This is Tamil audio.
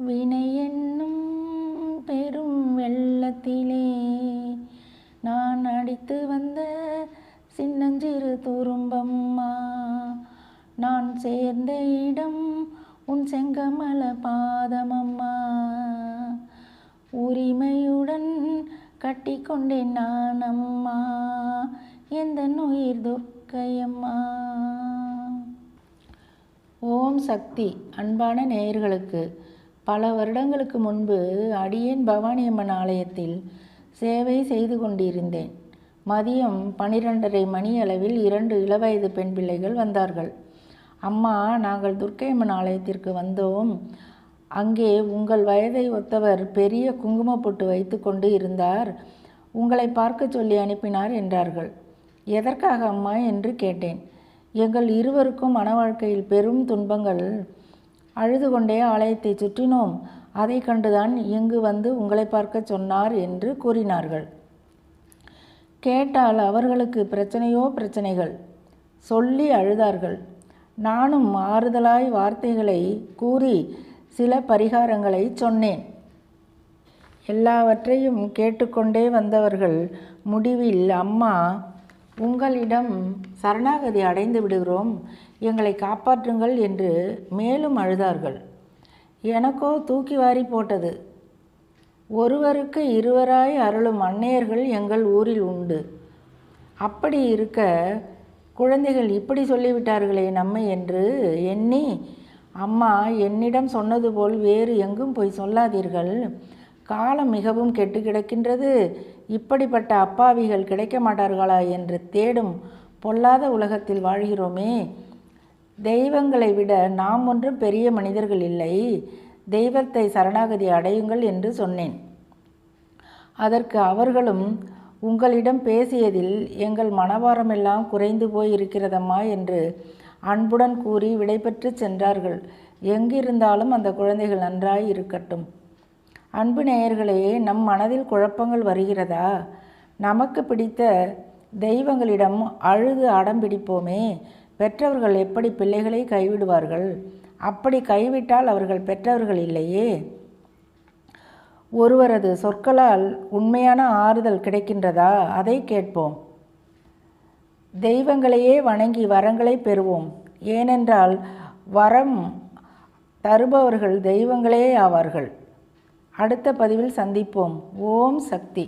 வினை என்னும் பெரும் வெள்ளத்திலே நான் அடித்து வந்த சின்னஞ்சிறு துரும்பம்மா. நான் சேர்ந்த இடம் உன் செங்கமல பாதமம்மா. உரிமையுடன் கட்டிக்கொண்டேன் நான் அம்மா எந்த உயிர் துர்க்கையம்மா. ஓம் சக்தி அன்பான நேயர்களுக்கு பல வருடங்களுக்கு முன்பு அடியேன் பவானியம்மன் ஆலயத்தில் சேவை செய்து கொண்டிருந்தேன். மதியம் பனிரெண்டரை மணி அளவில் இரண்டு இளவயது பெண் பிள்ளைகள் வந்தார்கள். அம்மா நாங்கள் துர்க்கையம்மன் ஆலயத்திற்கு வந்தோம். அங்கே உங்கள் வயதை ஒத்தவர் பெரிய குங்குமப் பொட்டு வைத்து கொண்டு இருந்தார். உங்களை பார்க்க சொல்லி அனுப்பினார் என்றார்கள். எதற்காக அம்மா? என்று கேட்டேன். எங்கள் இருவருக்கும் மன வாழ்க்கையில் பெரும் துன்பங்கள் அழுது கொண்டே ஆலயத்தை சுற்றினோம். அதை கண்டுதான் இங்கு வந்து உங்களை பார்க்க சொன்னார் என்று கூறினார்கள். கேட்டால் அவர்களுக்கு பிரச்சனையோ பிரச்சனைகள்? சொல்லி அழுதார்கள். நானும் ஆறுதலாய் வார்த்தைகளை கூறி சில பரிகாரங்களை சொன்னேன். எல்லாவற்றையும் கேட்டுக்கொண்டே வந்தவர்கள் முடிவில் அம்மா உங்களிடம் சரணாகதி அடைந்து விடுகிறோம். எங்களை காப்பாற்றுங்கள் என்று மேலும் அழுதார்கள். எனக்கோ தூக்கி வாரி போட்டது. ஒருவருக்கு இருவராய் அருளும் அன்னையர்கள் எங்கள் ஊரில் உண்டு. அப்படி இருக்க குழந்தைகள் இப்படி சொல்லிவிட்டார்களே நம்மை என்று எண்ணி அம்மா என்னிடம் சொன்னது போல் வேறு எங்கும் போய் சொல்லாதீர்கள். காலம் மிகவும் கெட்டு கிடக்கின்றது. இப்படிப்பட்ட அப்பாவிகள் கிடைக்க மாட்டார்களா என்று தேடும் பொல்லாத உலகத்தில் வாழ்கிறோமே. தெய்வங்களை விட நாம் ஒன்றும் பெரிய மனிதர்கள் இல்லை. தெய்வத்தை சரணாகதி அடையுங்கள் என்று சொன்னேன். அதற்கு அவர்களும் உங்களிடம் பேசியதில் எங்கள் மனவாரமெல்லாம் குறைந்து போய் இருக்கிறதம்மா என்று அன்புடன் கூறி விடைபெற்று சென்றார்கள். எங்கிருந்தாலும் அந்த குழந்தைகள் நன்றாய் இருக்கட்டும். அன்பு நேயர்களே நம் மனதில் குழப்பங்கள் வருகிறதா? நமக்கு பிடித்த தெய்வங்களிடம் அழுது அடம்பிடிப்போமே பெற்றவர்கள் எப்படி பிள்ளைகளை கைவிடுவார்கள்? அப்படி கைவிட்டால் அவர்கள் பெற்றவர்கள் இல்லையே? ஒருவரது சொற்களால் உண்மையான ஆறுதல் கிடைக்கின்றதா? அதை கேட்போம். தெய்வங்களையே வணங்கி வரங்களை பெறுவோம். ஏனென்றால் வரம் தருபவர்கள் தெய்வங்களே ஆவார்கள். அடுத்த பதிவில் சந்திப்போம். ஓம் சக்தி.